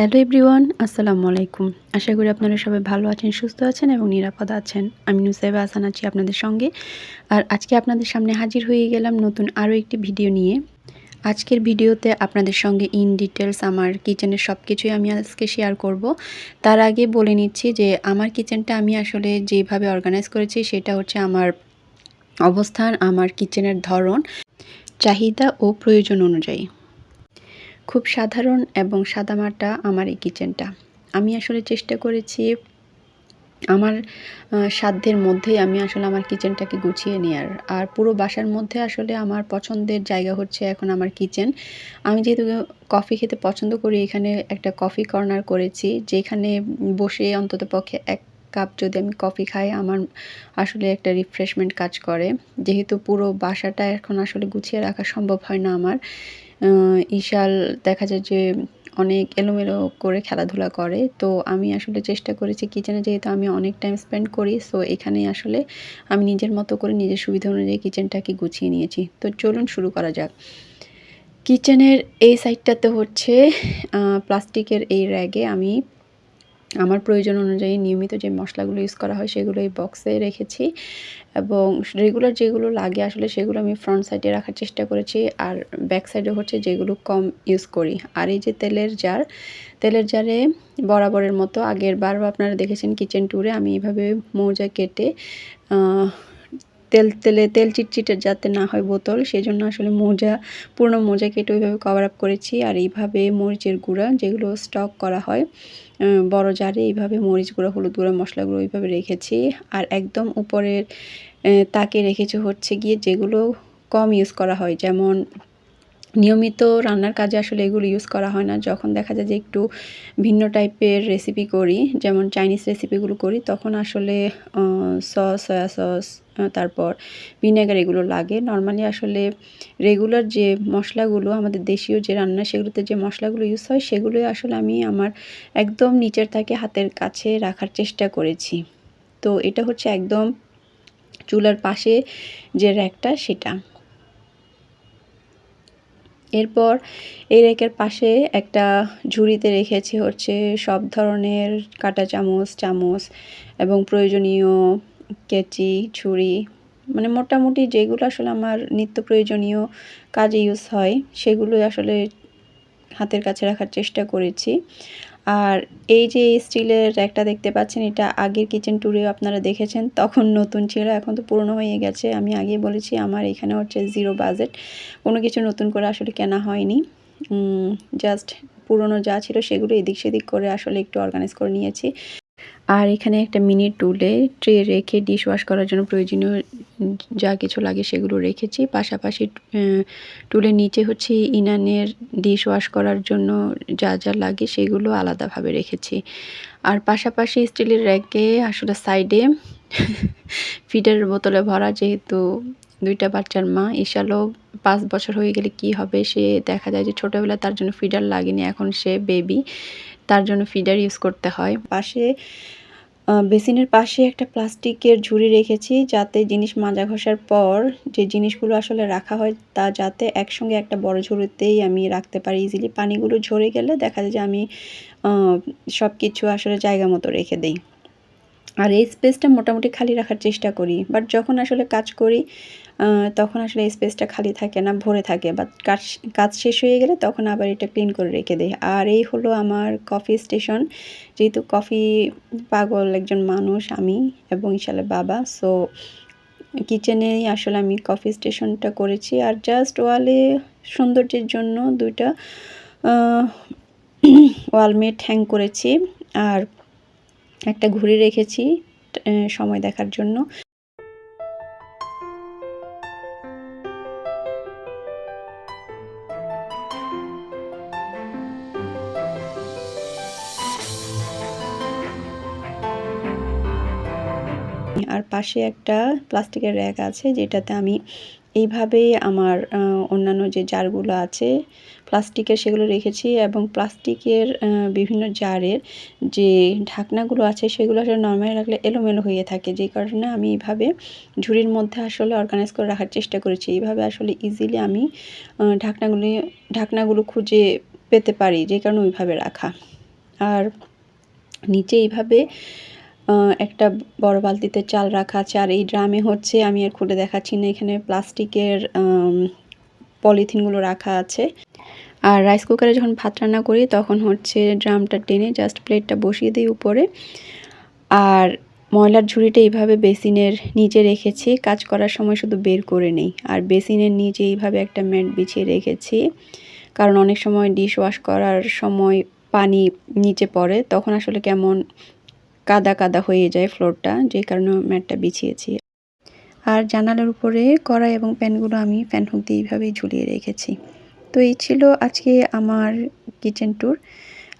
Hello everyone, আসসালামু আলাইকুম। আশা করি আপনারা সবাই ভালো আছেন, সুস্থ আছেন এবং নিরাপদ আছেন। আমি নুসাইবা আসান আছি আপনাদের সঙ্গে। আর আজকে আপনাদের সামনে হাজির হয়ে গেলাম নতুন আরও একটি ভিডিও নিয়ে। আজকের ভিডিওতে আপনাদের সঙ্গে ইন ডিটেলস আমার কিচেনের সব কিছুই আমি আজকে শেয়ার করব। তার আগে বলে নিচ্ছি যে আমার কিচেনটা আমি আসলে যেভাবে অর্গানাইজ করেছি সেটা হচ্ছে আমার অবস্থান, আমার কিচেনের ধরন, চাহিদা ও প্রয়োজন অনুযায়ী। খুব সাধারণ এবং সাদামাটা আমার এই কিচেনটা। আমি আসলে চেষ্টা করেছি আমার সাধ্যের মধ্যেই আমি আসলে আমার কিচেনটাকে গুছিয়ে নেওয়ার আর পুরো বাসার মধ্যে আসলে আমার পছন্দের জায়গা হচ্ছে এখন আমার কিচেন। আমি যেহেতু কফি খেতে পছন্দ করি, এখানে একটা কফি কর্নার করেছি, যেখানে বসে অন্তত পক্ষে এক কাপ যদি আমি কফি খাই, আমার আসলে একটা রিফ্রেশমেন্ট কাজ করে। যেহেতু পুরো বাসাটা এখন আসলে গুছিয়ে রাখা সম্ভব হয় না আমার। ইশাল দেখা যায় যে অনেক এলোমেলো করে খেলাধুলা করে। তো আমি আসলে চেষ্টা করেছি কিচেনে যেহেতু আমি অনেক টাইম স্পেন্ড করি সো এখানে আসলে আমি নিজের মতো করে নিজের সুবিধা অনুযায়ী কিচেনটাকে গুছিয়ে নিয়েছি। তো চলুন শুরু করা যাক। কিচেনের এই সাইডটাতে হচ্ছে প্লাস্টিকের এই র্যাগে আমি আমার প্রয়োজন অনুযায়ী নিয়মিত যে মশলাগুলো ইউজ করা হয় সেগুলো এই বক্সে রেখেছি এবং রেগুলার যেগুলো লাগে আসলে সেগুলো আমি ফ্রন্ট সাইডে রাখার চেষ্টা করেছি আর ব্যাক সাইডে হচ্ছে যেগুলো কম ইউজ করি। আর এই যে তেলের জার তেলের জারে বরাবরের মতো আগের বার আপনারা দেখেছেন কিচেন ট্যুরে আমি এভাবে মৌজা কেটে তেল, তেলে, তেল চিটচিটের যাতে না হয় বোতল সেই জন্য আসলে মোজা, পুরনো মোজা কেটে ওইভাবে কভার আপ করেছি। আর এইভাবে মরিচের গুঁড়া যেগুলো স্টক করা হয় বড় জারে এইভাবে মরিচ গুঁড়া, হলুদ গুঁড়ো মশলাগুলো ওইভাবে রেখেছি। আর একদম উপরের তাকে রেখেছি হচ্ছে গিয়ে যেগুলো কম ইউজ করা হয়, যেমন নিয়মিত রান্নার কাজে আসলে এগুলো ইউজ করা হয় না। যখন দেখা যায় যে একটু ভিন্ন টাইপের রেসিপি করি, যেমন চাইনিজ রেসিপিগুলো করি, তখন আসলে সস সয়া সস তারপর ভিনেগার এগুলো লাগে। নর্মালি আসলে রেগুলার যে মশলাগুলো, আমাদের দেশীয় যে রান্না, সেগুলোতে যে মশলাগুলো ইউজ হয়, সেগুলোই আসলে আমি আমার একদম নিচের থাকে হাতের কাছে রাখার চেষ্টা করেছি। তো এটা হচ্ছে একদম চুলার পাশে যে র্যাকটা সেটা। এরপর এই রেকের পাশে একটা ঝুড়িতে রেখেছি হচ্ছে সব ধরনের কাটা চামচ চামচ এবং প্রয়োজনীয় কেচি, ছুরি মানে মোটামুটি যেগুলো আসলে আমার নিত্য প্রয়োজনীয় কাজে ইউজ হয়, সেগুলোই আসলে হাতের কাছে রাখার চেষ্টা করেছি। আর এই যে স্টিলের একটা দেখতে পাচ্ছেন, এটা আগের কিচেন ট্যুরে আপনারা দেখেছেন, তখন নতুন ছিল, এখন তো পুরনো হয়ে গেছে। আমি আগে বলেছি, আমার এখানে হচ্ছে জিরো বাজেট কোনো কিছু নতুন করে আসলে কেনা হয়নি। জাস্ট পুরনো যা ছিল সেগুলো এদিক সেদিক করে আসলে একটু অর্গানাইজ করে নিয়েছি। আর এখানে একটা মিনি টুলে ট্রে রেখে ডিশ ওয়াশ করার জন্য প্রয়োজনীয় যা কিছু লাগে সেগুলো রেখেছি। পাশাপাশি টুলের নিচে হচ্ছে ইনানের ডিশ ওয়াশ করার জন্য যা যা লাগে সেগুলো আলাদাভাবে রেখেছি। আর পাশাপাশি স্টিলের র্যাকে আসলে সাইডে ফিডারের বোতলে ভরা যেহেতু দুইটা বাচ্চার মা ইশালও পাঁচ বছর হয়ে গেলে কি হবে সে দেখা যায় যে ছোটোবেলায় তার জন্য ফিডার লাগেনি, এখন সে বেবি তার জন্য ফিডার ইউজ করতে হয়। পাশে বেসিনের পাশে একটা প্লাস্টিকের ঝুড়ি রেখেছি যাতে জিনিস মাজা ঘষার পর যে জিনিসগুলো আসলে রাখা হয় তা যাতে একসঙ্গে একটা বড় ঝুড়িতেই আমি রাখতে পারি ইজিলি পানিগুলো ঝরে গেলে দেখা যায় যে আমি সব কিছু আসলে জায়গা মতো রেখে দিই। আর এই স্পেসটা মোটামুটি খালি রাখার চেষ্টা করি। বাট যখন আসলে কাজ করি তখন আসলে স্পেসটা খালি থাকে না, ভরে থাকে। বা কাজ কাজ শেষ হয়ে গেলে তখন আবার এটা ক্লিন করে রেখে দেয় আর এই হলো আমার কফি স্টেশন যেহেতু কফি পাগল একজন মানুষ আমি এবং ইশালের বাবা সো কিচেনেই আসলে আমি কফি স্টেশনটা করেছি। আর জাস্ট ওয়ালে সৌন্দর্যের জন্য দুইটা ওয়ালমেট হ্যাং করেছি। আর একটা ঘুরে রেখেছি সময় দেখার জন্য। আর পাশে একটা প্লাস্টিকের র্যাক আছে যেটাতে আমি এইভাবেই আমার অন্যান্য যে জারগুলো আছে, প্লাস্টিকের সেগুলো রেখেছি এবং প্লাস্টিকের বিভিন্ন জারের যে ঢাকনাগুলো আছে সেগুলো আসলে নর্মালি রাখলে এলোমেলো হয়ে থাকে। যে কারণে আমি এইভাবে ঝুড়ির মধ্যে আসলে অর্গানাইজ করে রাখার চেষ্টা করেছি। এইভাবে আসলে ইজিলি আমি ঢাকনাগুলি, ঢাকনাগুলো খুঁজে পেতে পারি যে কারণে ওইভাবে রাখা। আর নিচে এইভাবে একটা বড় বালতিতে চাল রাখা আছে, আর এই ড্রামে হচ্ছে আমি আর খুলে দেখাচ্ছি না, এখানে প্লাস্টিকের পলিথিনগুলো রাখা আছে। আর রাইস কুকারে যখন ভাত রান্না করি, তখন হচ্ছে ড্রামটা টেনে জাস্ট প্লেটটা বসিয়ে দিই উপরে। আর ময়লার ঝুড়িটা এইভাবে বেসিনের নিচে রেখেছি, কাজ করার সময় শুধু বের করে নেই। আর বেসিনের নিচে এইভাবে একটা ম্যাট বিছিয়ে রেখেছি, কারণ অনেক সময় ডিশ ওয়াশ করার সময় পানি নিচে পড়ে, তখন আসলে কেমন কাদা কাদা হয়ে যায় ফ্লোরটা, যে কারণে ম্যাটটা বিছিয়েছি। আর জানালার উপরে কড়াই এবং প্যানগুলো আমি প্যান হুক দিয়ে এইভাবেই ঝুলিয়ে রেখেছি। তো এই ছিল আজকে আমার কিচেন ট্যুর।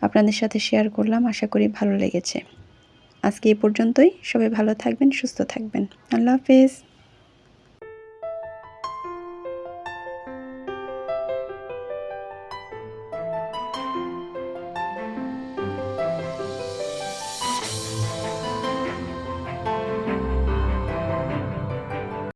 আপনাদের সাথে শেয়ার করলাম, আশা করি ভালো লেগেছে। আজকে এ পর্যন্তই। সবাই ভালো থাকবেন, সুস্থ থাকবেন। আল্লাহ হাফেজ।